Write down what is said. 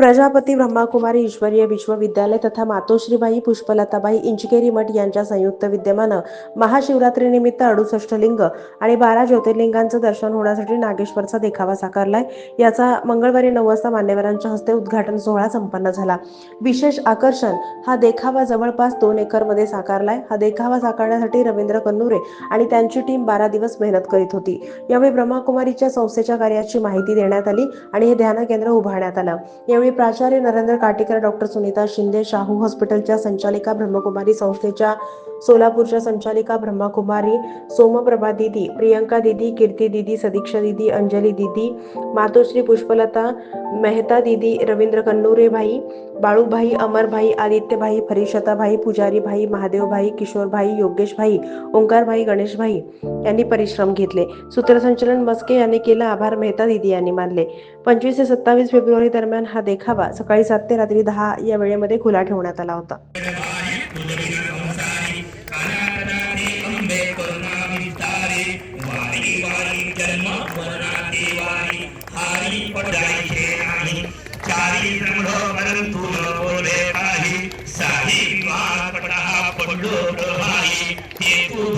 प्रजापती ब्रह्माकुमारी ईश्वरीय विश्वविद्यालय तथा मातोश्रीबाई पुष्पलताबाई इंचकेरी मठ यांच्या संयुक्त विद्यमानं महाशिवरात्रीनिमित्त अडुसष्ट लिंग आणि बारा ज्योतिर्लिंगांचं दर्शन होण्यासाठी नागेश्वरचा देखावा साकारलाय. याचा मंगळवारी नऊ वाजता मान्यवरांच्या हस्ते उद्घाटन सोहळा संपन्न झाला. विशेष आकर्षण हा देखावा जवळपास दोन एकरमध्ये साकारलाय. हा देखावा साकारण्यासाठी रवींद्र कन्नुरे आणि त्यांची टीम बारा दिवस मेहनत करीत होती. यावेळी ब्रह्माकुमारीच्या संस्थेच्या कार्याची माहिती देण्यात आली आणि हे ध्यान केंद्र उभारण्यात आलं. यावेळी प्राचार्य नरेंद्र काटेकर डॉक्टर सुनीता शिंदे शाहू हॉस्पिटलच्या संचालिका ब्रह्मकुमारी संस्थेच्या सोलापूरच्या संचालिका ब्रह्मकुमारी सोमप्रभा दिदी प्रियंका दिदी कीर्ती दिदी सदीक्षा दिदी अंजली दिदी मातोश्री पुष्पलता मेहता दिदी रवींद्र कन्नुरे भाई बाळूभाई अमरभाई आदित्यभाई फरिशताभाई पुजारीभाई महादेवभाई किशोरभाई योगेशभाई ओंकारभाई गणेशभाई यांनी परिश्रम घेतले. सूत्रसंचलन मस्के यांनी केलं आभार मेहता दिदी यांनी मानले. पंचवीस ते सत्तावीस फेब्रुवारी दरम्यान हा देखावा सकाळी सात ते रात्री दहा या वेळेमध्ये खुला ठेवण्यात आला होता. वारी हारी पटाई खेराही चारी रंगो परंतु न बोले भाई साही मार पटा पड़ो भाई ये तू